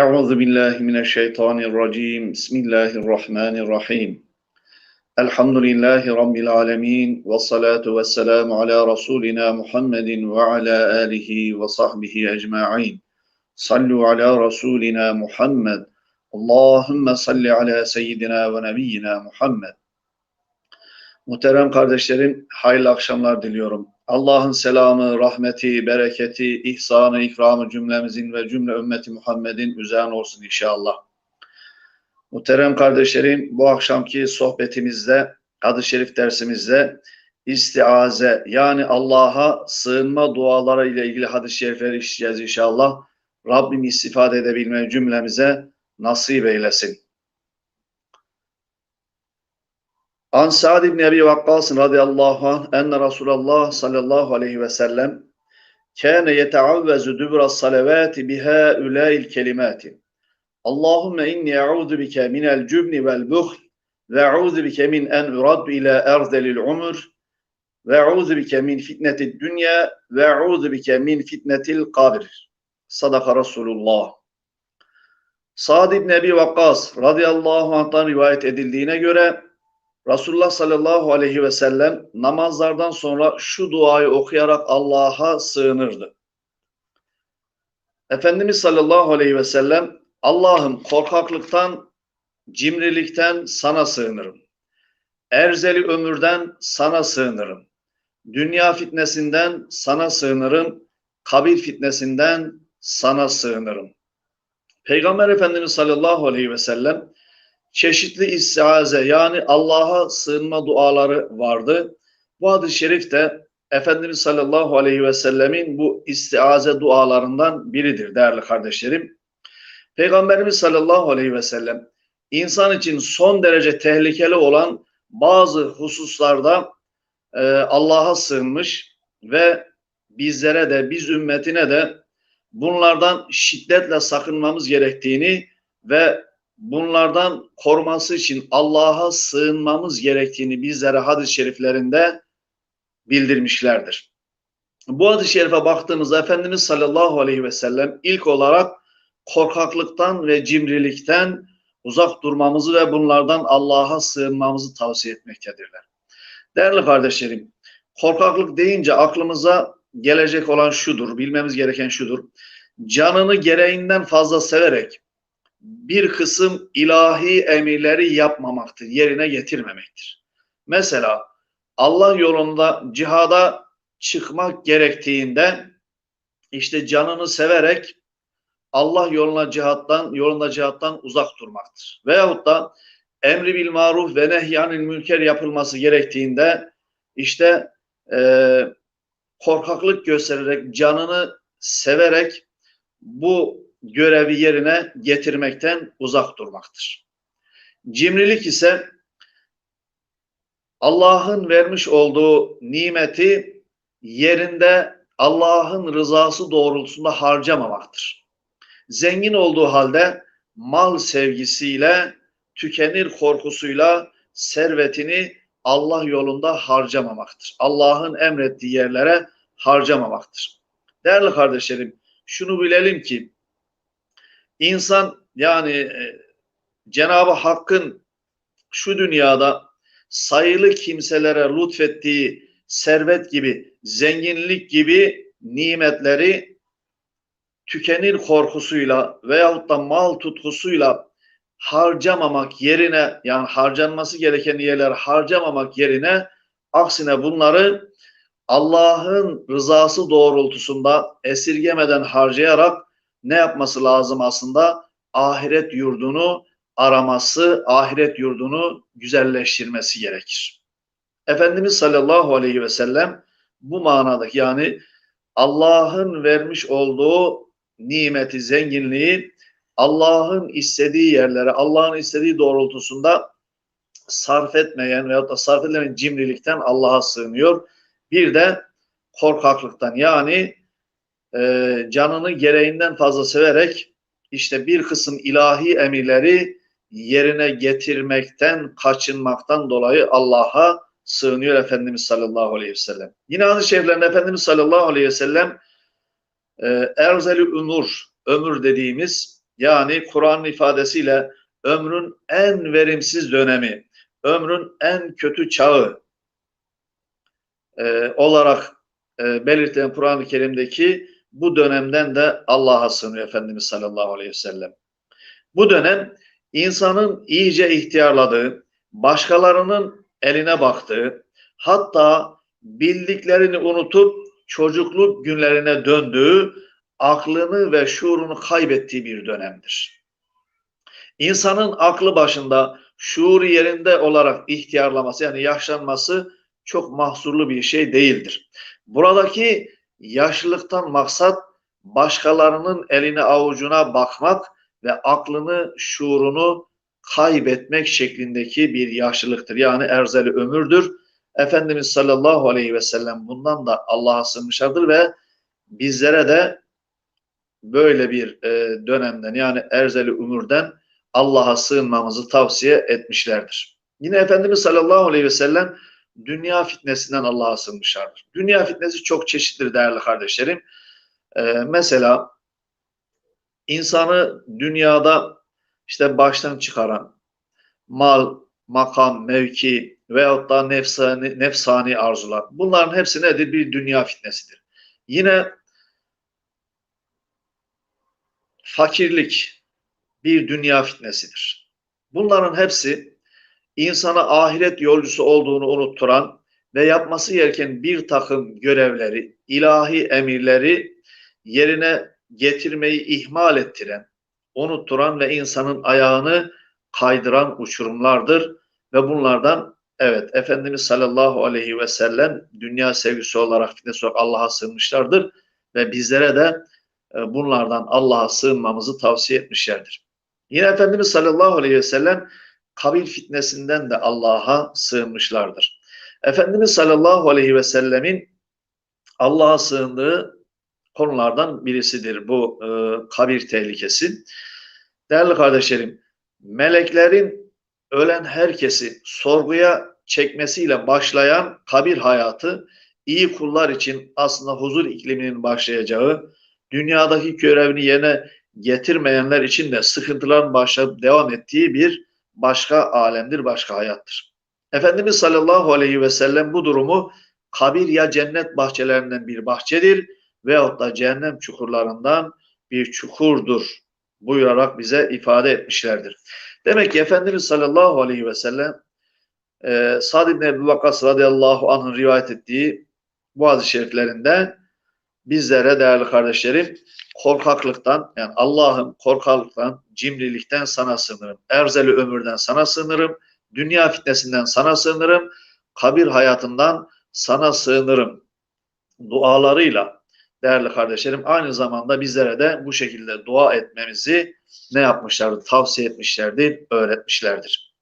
Euzu billahi mineşşeytanirracim. Bismillahirrahmanirrahim. Elhamdülillahi rabbil alamin ve salatu vesselamu ala rasulina Muhammedin ve ala alihi ve sahbihi ecmaîn. Sallu ala rasulina Muhammed. Allahumme salli ala seyyidina ve nebiyyina Muhammed. Muhterem kardeşlerim, hayırlı akşamlar diliyorum. Allah'ın selamı, rahmeti, bereketi, ihsanı, ikramı cümlemizin ve cümle ümmeti Muhammed'in üzerine olsun inşallah. Muhterem kardeşlerim, bu akşamki sohbetimizde, adı şerif dersimizde istiaze yani Allah'a sığınma duaları ile ilgili hadis-i şerifleri işleyeceğiz inşallah. Rabbim istifade edebilmeyi cümlemize nasip eylesin. An Sa'd ibn Ebi Vakkas radıyallahu anh enne Resulullah sallallahu aleyhi ve sellem kâne yeteavvezu dübra salavati biha ulail kelimati. Allahümme inni e'udhu bike minel cübni vel buhl ve e'udhu bike min en uraddu ila erzelil umur ve e'udhu bike min fitnetid dünya ve e'udhu bike min fitnetil kabir. Sadaka Resulullah. Sa'd ibn Ebi Vakkas radıyallahu anh'tan rivayet edildiğine göre Resulullah sallallahu aleyhi ve sellem namazlardan sonra şu duayı okuyarak Allah'a sığınırdı. Efendimiz sallallahu aleyhi ve sellem Allah'ım korkaklıktan, cimrilikten sana sığınırım. Erzeli ömürden sana sığınırım. Dünya fitnesinden sana sığınırım. Kabir fitnesinden sana sığınırım. Peygamber Efendimiz sallallahu aleyhi ve sellem çeşitli istiaze yani Allah'a sığınma duaları vardı. Bu hadis-i şerif de Efendimiz sallallahu aleyhi ve sellemin bu istiaze dualarından biridir değerli kardeşlerim. Peygamberimiz sallallahu aleyhi ve sellem insan için son derece tehlikeli olan bazı hususlarda e, Allah'a sığınmış ve bizlere de biz ümmetine de bunlardan şiddetle sakınmamız gerektiğini ve bunlardan koruması için Allah'a sığınmamız gerektiğini bizlere hadis-i şeriflerinde bildirmişlerdir. Bu hadis-i şerife baktığımızda Efendimiz sallallahu aleyhi ve sellem ilk olarak korkaklıktan ve cimrilikten uzak durmamızı ve bunlardan Allah'a sığınmamızı tavsiye etmektedirler. Değerli kardeşlerim, korkaklık deyince aklımıza gelecek olan şudur, bilmemiz gereken şudur. Canını gereğinden fazla severek bir kısım ilahi emirleri yapmamaktır, yerine getirmemektir. Mesela Allah yolunda cihada çıkmak gerektiğinde işte canını severek Allah yoluna cihattan, yolunda cihattan uzak durmaktır. Veyahut da emri bil maruf ve nehyanil münker yapılması gerektiğinde işte e, korkaklık göstererek, canını severek bu görevi yerine getirmekten uzak durmaktır. Cimrilik ise Allah'ın vermiş olduğu nimeti yerinde Allah'ın rızası doğrultusunda harcamamaktır. Zengin olduğu halde mal sevgisiyle, tükenir korkusuyla servetini Allah yolunda harcamamaktır. Allah'ın emrettiği yerlere harcamamaktır. Değerli kardeşlerim, şunu bilelim ki İnsan yani e, Cenab-ı Hakk'ın şu dünyada sayılı kimselere lütfettiği servet gibi, zenginlik gibi nimetleri tükenir korkusuyla veyahut da mal tutkusuyla harcamamak yerine yani harcanması gereken yerler harcamamak yerine aksine bunları Allah'ın rızası doğrultusunda esirgemeden harcayarak ne yapması lazım aslında? Ahiret yurdunu araması, ahiret yurdunu güzelleştirmesi gerekir. Efendimiz sallallahu aleyhi ve sellem bu manadaki yani Allah'ın vermiş olduğu nimeti, zenginliği Allah'ın istediği yerlere, Allah'ın istediği doğrultusunda sarf etmeyen veyahut da sarf edilen cimrilikten Allah'a sığınıyor. Bir de korkaklıktan yani e, canını gereğinden fazla severek işte bir kısım ilahi emirleri yerine getirmekten, kaçınmaktan dolayı Allah'a sığınıyor Efendimiz sallallahu aleyhi ve sellem. Yine hadis-i Efendimiz sallallahu aleyhi ve sellem e, erzeli umur, ömür dediğimiz yani Kur'an'ın ifadesiyle ömrün en verimsiz dönemi, ömrün en kötü çağı e, olarak e, belirtilen Kur'an-ı Kerim'deki bu dönemden de Allah'a sığınıyor Efendimiz sallallahu aleyhi ve sellem. Bu dönem insanın iyice ihtiyarladığı, başkalarının eline baktığı, hatta bildiklerini unutup çocukluk günlerine döndüğü, aklını ve şuurunu kaybettiği bir dönemdir. İnsanın aklı başında, şuuru yerinde olarak ihtiyarlaması yani yaşlanması çok mahsurlu bir şey değildir. Buradaki yaşlılıktan maksat başkalarının eline avucuna bakmak ve aklını, şuurunu kaybetmek şeklindeki bir yaşlılıktır. Yani erzeli ömürdür. Efendimiz sallallahu aleyhi ve sellem bundan da Allah'a sığınmışlardır ve bizlere de böyle bir e, dönemden yani erzeli ömürden Allah'a sığınmamızı tavsiye etmişlerdir. Yine Efendimiz sallallahu aleyhi ve sellem dünya fitnesinden Allah'a sığınmışlardır. Dünya fitnesi çok çeşitlidir değerli kardeşlerim. Ee, mesela insanı dünyada işte baştan çıkaran mal, makam, mevki veyahut da nefsani, nefsani arzular. Bunların hepsi nedir? Bir dünya fitnesidir. Yine fakirlik bir dünya fitnesidir. Bunların hepsi insana ahiret yolcusu olduğunu unutturan ve yapması gereken bir takım görevleri, ilahi emirleri yerine getirmeyi ihmal ettiren, unutturan ve insanın ayağını kaydıran uçurumlardır ve bunlardan evet Efendimiz sallallahu aleyhi ve sellem dünya sevgisi olarak Allah'a sığınmışlardır ve bizlere de e, bunlardan Allah'a sığınmamızı tavsiye etmişlerdir. Yine Efendimiz sallallahu aleyhi ve sellem kabir fitnesinden de Allah'a sığınmışlardır. Efendimiz sallallahu aleyhi ve sellemin Allah'a sığındığı konulardan birisidir bu e, kabir tehlikesi. Değerli kardeşlerim, meleklerin ölen herkesi sorguya çekmesiyle başlayan kabir hayatı iyi kullar için aslında huzur ikliminin başlayacağı, dünyadaki görevini yerine getirmeyenler için de sıkıntıların başlayıp devam ettiği bir başka alemdir, başka hayattır. Efendimiz sallallahu aleyhi ve sellem bu durumu kabir ya cennet bahçelerinden bir bahçedir veyahut da cehennem çukurlarından bir çukurdur buyurarak bize ifade etmişlerdir. Demek ki Efendimiz sallallahu aleyhi ve sellem e, Sa'd ibn Ebu Vakkas radıyallahu anh'ın rivayet ettiği bu hadis şeriflerinde bizlere değerli kardeşlerim korkaklıktan yani Allah'ım korkaklıktan, cimrilikten sana sığınırım. Erzeli ömürden sana sığınırım. Dünya fitnesinden sana sığınırım. Kabir hayatından sana sığınırım. Dualarıyla değerli kardeşlerim aynı zamanda bizlere de bu şekilde dua etmemizi ne yapmışlardır? Tavsiye etmişlerdir, öğretmişlerdir.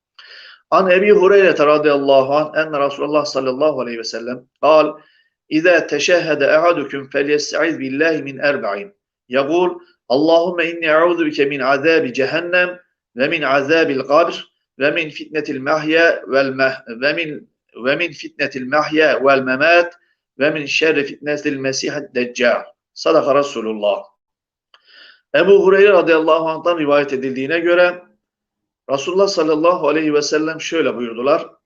An Ebi Hureyre radıyallahu anh en Resulullah sallallahu aleyhi ve sellem kal İza teşehhede ehadukum felyestaiz billahi min erba'in. Yagul Allahümme inni e'udhu bike min azabi cehennem ve min azabil kabr ve min fitnetil mahya vel meh ve min ve min fitnetil mahya vel memat ve min şerri fitnetil mesihid deccal. Sadaka Resulullah. Ebu Hureyre radıyallahu anh'tan rivayet edildiğine göre Resulullah sallallahu aleyhi ve sellem şöyle buyurdular.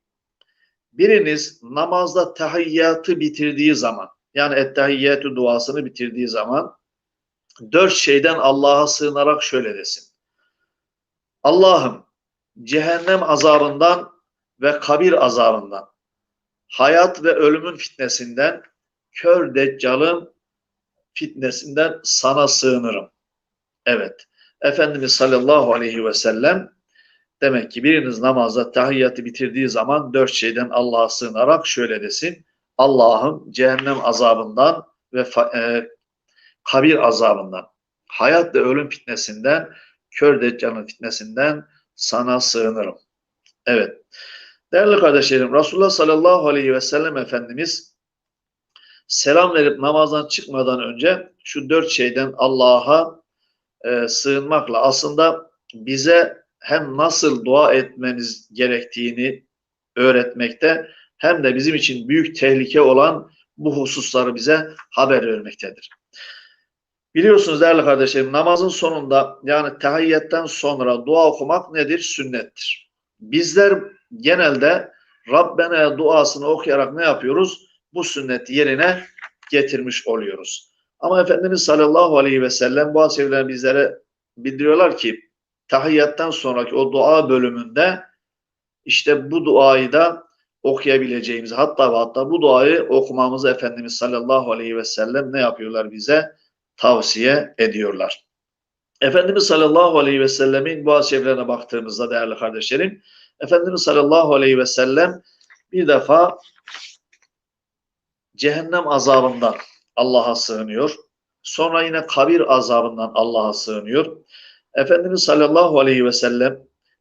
Biriniz namazda tahiyyatı bitirdiği zaman yani ettehiyyatü duasını bitirdiği zaman dört şeyden Allah'a sığınarak şöyle desin. Allah'ım cehennem azabından ve kabir azabından, hayat ve ölümün fitnesinden, kör deccalın fitnesinden sana sığınırım. Evet. Efendimiz sallallahu aleyhi ve sellem demek ki biriniz namazda tahiyyatı bitirdiği zaman dört şeyden Allah'a sığınarak şöyle desin. Allah'ım cehennem azabından ve e, kabir azabından, hayat ve ölüm fitnesinden, kör deccalın fitnesinden sana sığınırım. Evet. Değerli kardeşlerim, Resulullah sallallahu aleyhi ve sellem Efendimiz selam verip namazdan çıkmadan önce şu dört şeyden Allah'a e, sığınmakla aslında bize hem nasıl dua etmemiz gerektiğini öğretmekte hem de bizim için büyük tehlike olan bu hususları bize haber vermektedir. Biliyorsunuz değerli kardeşlerim namazın sonunda yani tahiyyetten sonra dua okumak nedir? Sünnettir. Bizler genelde Rabbena duasını okuyarak ne yapıyoruz? Bu sünneti yerine getirmiş oluyoruz. Ama Efendimiz sallallahu aleyhi ve sellem bu hadisleri bizlere bildiriyorlar ki tahiyyattan sonraki o dua bölümünde işte bu duayı da okuyabileceğimizi hatta ve hatta bu duayı okumamızı Efendimiz sallallahu aleyhi ve sellem ne yapıyorlar bize? Tavsiye ediyorlar. Efendimiz sallallahu aleyhi ve sellemin bu hadislerine baktığımızda değerli kardeşlerim Efendimiz sallallahu aleyhi ve sellem bir defa cehennem azabından Allah'a sığınıyor. Sonra yine kabir azabından Allah'a sığınıyor. Efendimiz sallallahu aleyhi ve sellem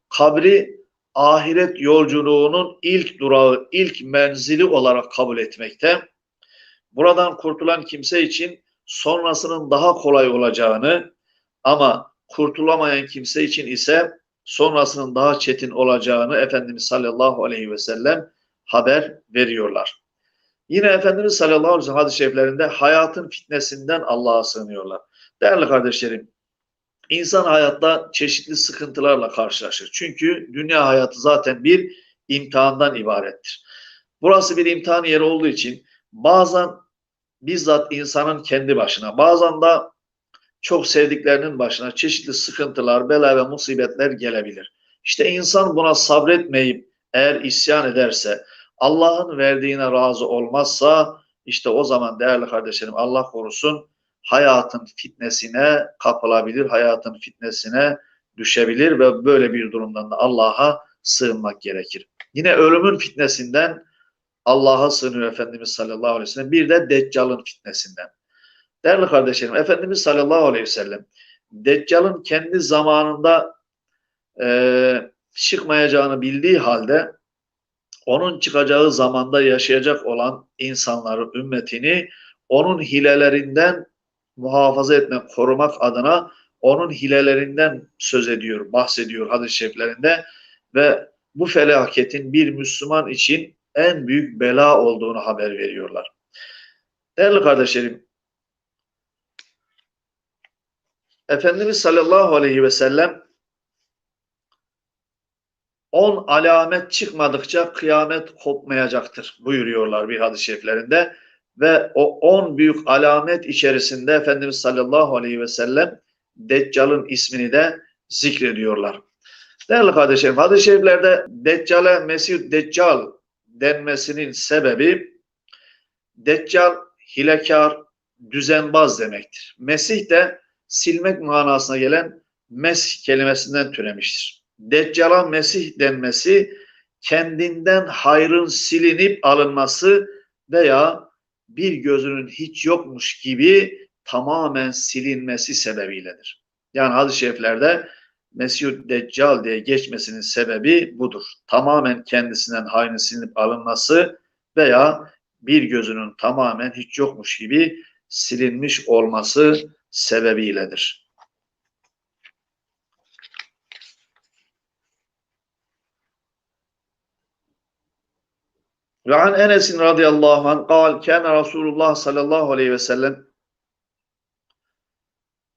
kabri ahiret yolculuğunun ilk durağı, ilk menzili olarak kabul etmekte. Buradan kurtulan kimse için sonrasının daha kolay olacağını ama kurtulamayan kimse için ise sonrasının daha çetin olacağını Efendimiz sallallahu aleyhi ve sellem haber veriyorlar. Yine Efendimiz sallallahu aleyhi ve sellem hadis-i şeriflerinde hayatın fitnesinden Allah'a sığınıyorlar. Değerli kardeşlerim, insan hayatta çeşitli sıkıntılarla karşılaşır. Çünkü dünya hayatı zaten bir imtihandan ibarettir. Burası bir imtihan yeri olduğu için bazen bizzat insanın kendi başına, bazen de çok sevdiklerinin başına çeşitli sıkıntılar, bela ve musibetler gelebilir. İşte insan buna sabretmeyip eğer isyan ederse, Allah'ın verdiğine razı olmazsa işte o zaman değerli kardeşlerim Allah korusun hayatın fitnesine kapılabilir, hayatın fitnesine düşebilir ve böyle bir durumdan da Allah'a sığınmak gerekir. Yine ölümün fitnesinden Allah'a sığınıyor Efendimiz sallallahu aleyhi ve sellem. Bir de Deccal'ın fitnesinden. Değerli kardeşlerim, Efendimiz sallallahu aleyhi ve sellem Deccal'ın kendi zamanında e, çıkmayacağını bildiği halde onun çıkacağı zamanda yaşayacak olan insanları, ümmetini onun hilelerinden muhafaza etmek, korumak adına onun hilelerinden söz ediyor, bahsediyor hadis-i şeriflerinde ve bu felaketin bir Müslüman için en büyük bela olduğunu haber veriyorlar. Değerli kardeşlerim, Efendimiz sallallahu aleyhi ve sellem on alamet çıkmadıkça kıyamet kopmayacaktır buyuruyorlar bir hadis-i şeriflerinde. Ve o on büyük alamet içerisinde Efendimiz sallallahu aleyhi ve sellem Deccal'ın ismini de zikrediyorlar. Değerli kardeşlerim, hadis-i şeriflerde Deccal'e Mesih Deccal denmesinin sebebi Deccal hilekar, düzenbaz demektir. Mesih de silmek manasına gelen mes kelimesinden türemiştir. Deccal'a Mesih denmesi kendinden hayrın silinip alınması veya bir gözünün hiç yokmuş gibi tamamen silinmesi sebebiyledir. Yani hadis-i şeriflerde Mesih Deccal diye geçmesinin sebebi budur. Tamamen kendisinden hayrın silinip alınması veya bir gözünün tamamen hiç yokmuş gibi silinmiş olması sebebiyledir. Ve an Enes radıyallahu anh kal kana Resulullah sallallahu aleyhi ve sellem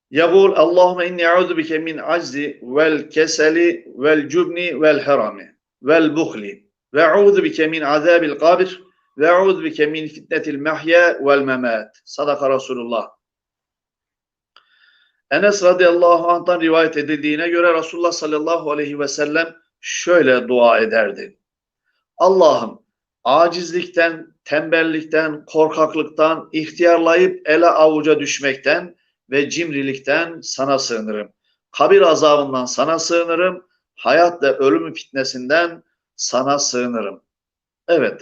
Yavul Allahümme inni a'udhu bike min aczi vel keseli vel cubni vel harami vel buhli ve a'udhu bike min azabil kabir ve a'udhu bike min fitnetil mahya vel memat. Sadaka Resulullah. Enes radıyallahu anh'tan rivayet edildiğine göre Resulullah sallallahu aleyhi ve sellem şöyle dua ederdi. Allah'ım acizlikten, tembellikten, korkaklıktan, ihtiyarlayıp ele avuca düşmekten ve cimrilikten sana sığınırım. Kabir azabından sana sığınırım. Hayat ve ölümün fitnesinden sana sığınırım. Evet.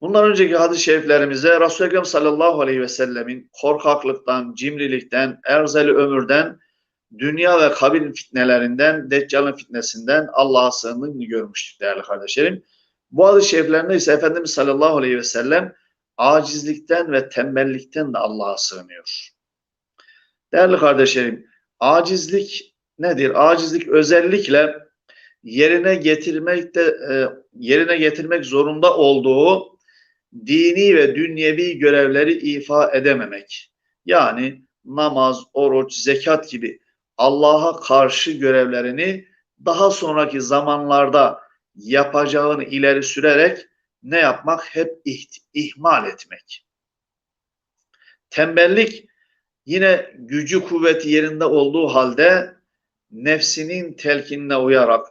Bundan önceki hadis-i şeriflerimizde Resulü Ekrem sallallahu aleyhi ve sellemin korkaklıktan, cimrilikten, erzeli ömürden, dünya ve kabir fitnelerinden, deccalın fitnesinden Allah'a sığındığını görmüştük değerli kardeşlerim. Hadis-i şeriflerinde ise Efendimiz sallallahu aleyhi ve sellem acizlikten ve tembellikten de Allah'a sığınıyor. Değerli kardeşlerim, acizlik nedir? Acizlik özellikle yerine getirmekte e, yerine getirmek zorunda olduğu dini ve dünyevi görevleri ifa edememek. Yani namaz, oruç, zekat gibi Allah'a karşı görevlerini daha sonraki zamanlarda yapacağını ileri sürerek ne yapmak? Hep ihmal etmek. Tembellik yine gücü kuvveti yerinde olduğu halde nefsinin telkinine uyarak,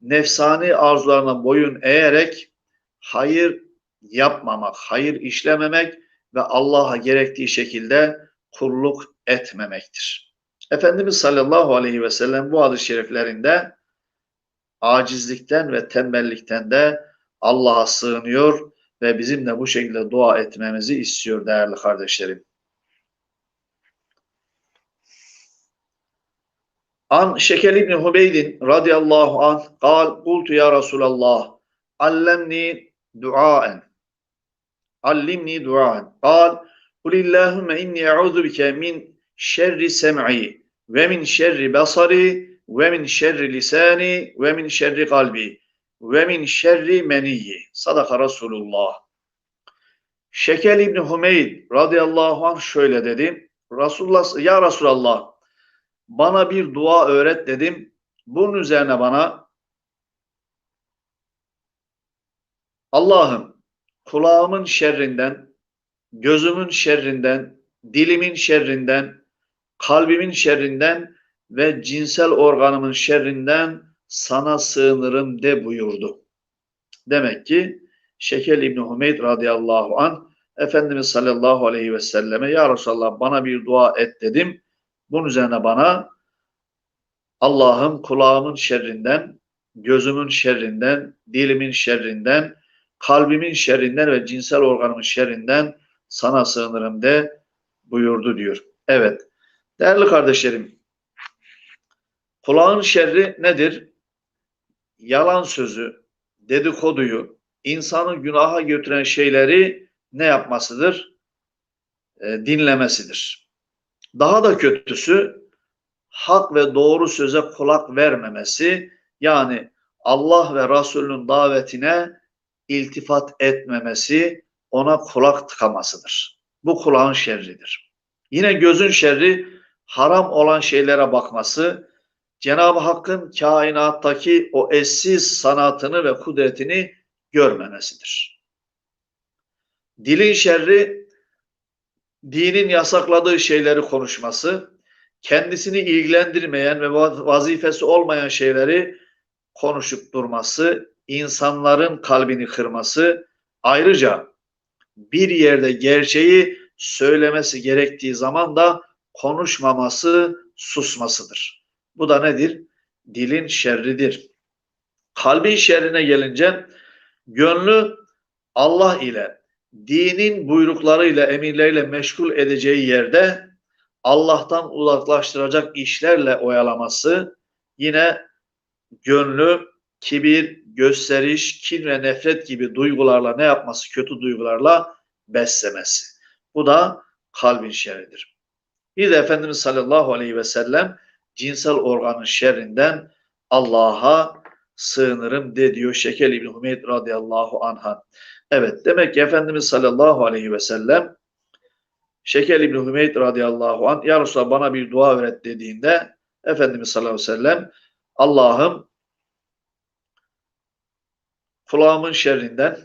nefsani arzularına boyun eğerek hayır yapmamak, hayır işlememek ve Allah'a gerektiği şekilde kulluk etmemektir. Efendimiz sallallahu aleyhi ve sellem bu hadis-i şeriflerinde acizlikten ve tembellikten de Allah'a sığınıyor ve bizim de bu şekilde dua etmemizi istiyor değerli kardeşlerim. An Şekel İbni Hubeydin radıyallahu anh kal kultu ya Resulallah allemni duaen allimni duaen kal kulillahümme inni e'udhu bike min şerri sem'i ve min şerri basari ve min şerri lisani ve min şerri kalbi ve min şerri meniyyi. Sadaka Resulullah. Şekel İbni Hümeyd radıyallahu anh şöyle dedi. Resulullah, ya Resulallah bana bir dua öğret dedim. Bunun üzerine bana Allah'ım kulağımın şerrinden, gözümün şerrinden, dilimin şerrinden, kalbimin şerrinden ve cinsel organımın şerrinden sana sığınırım de buyurdu. Demek ki Şekel İbni Hümeyd radıyallahu an Efendimiz sallallahu aleyhi ve selleme Ya Resulallah bana bir dua et dedim. Bunun üzerine bana Allah'ım kulağımın şerrinden, gözümün şerrinden, dilimin şerrinden, kalbimin şerrinden ve cinsel organımın şerrinden sana sığınırım de buyurdu diyor. Evet. Değerli kardeşlerim, kulağın şerri nedir? Yalan sözü, dedikoduyu, insanı günaha götüren şeyleri ne yapmasıdır? E, dinlemesidir. Daha da kötüsü hak ve doğru söze kulak vermemesi yani Allah ve Resulünün davetine iltifat etmemesi ona kulak tıkamasıdır. Bu kulağın şerridir. Yine gözün şerri haram olan şeylere bakması, Cenab-ı Hakk'ın kainattaki o eşsiz sanatını ve kudretini görmemesidir. Dilin şerri dinin yasakladığı şeyleri konuşması, kendisini ilgilendirmeyen ve vazifesi olmayan şeyleri konuşup durması, insanların kalbini kırması, ayrıca bir yerde gerçeği söylemesi gerektiği zaman da konuşmaması, susmasıdır. Bu da nedir? Dilin şerridir. Kalbin şerrine gelince gönlü Allah ile, dinin buyruklarıyla, emirleriyle meşgul edeceği yerde Allah'tan uzaklaştıracak işlerle oyalaması, yine gönlü kibir, gösteriş, kin ve nefret gibi duygularla ne yapması? Kötü duygularla beslemesi. Bu da kalbin şerridir. Bir de Efendimiz sallallahu aleyhi ve sellem cinsel organın şerrinden Allah'a sığınırım de diyor Şekel İbni Hümeyd radıyallahu anha. Evet demek ki Efendimiz sallallahu aleyhi ve sellem Şekel İbni Hümeyd radıyallahu anh Ya Resulallah bana bir dua öğret dediğinde Efendimiz sallallahu aleyhi ve sellem Allah'ım kulağımın şerrinden,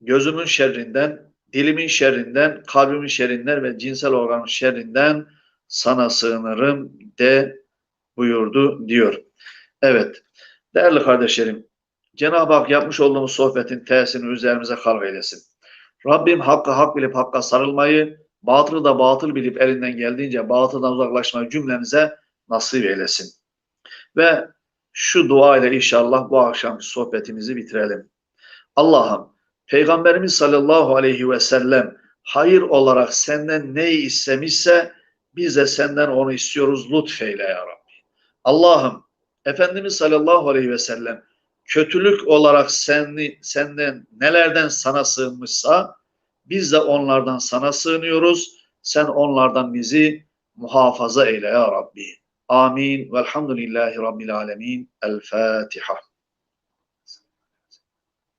gözümün şerrinden, dilimin şerrinden, kalbimin şerrinden ve cinsel organın şerrinden sana sığınırım de buyurdu diyor. Evet, değerli kardeşlerim, Cenab-ı Hak yapmış olduğumuz sohbetin tesirini üzerimize kalk eylesin. Rabbim hakkı hak bilip hakka sarılmayı, batılı da batıl bilip elinden geldiğince batıldan uzaklaşmayı cümlemize nasip eylesin. Ve şu dua ile inşallah bu akşam sohbetimizi bitirelim. Allah'ım Peygamberimiz sallallahu aleyhi ve sellem hayır olarak senden neyi istemişse biz de senden onu istiyoruz lütfeyle ya Rabbi. Allah'ım Efendimiz sallallahu aleyhi ve sellem kötülük olarak seni, senden nelerden sana sığınmışsa biz de onlardan sana sığınıyoruz. Sen onlardan bizi muhafaza eyle ya Rabbi. Amin. Velhamdülillahi Rabbil alemin. El Fatiha.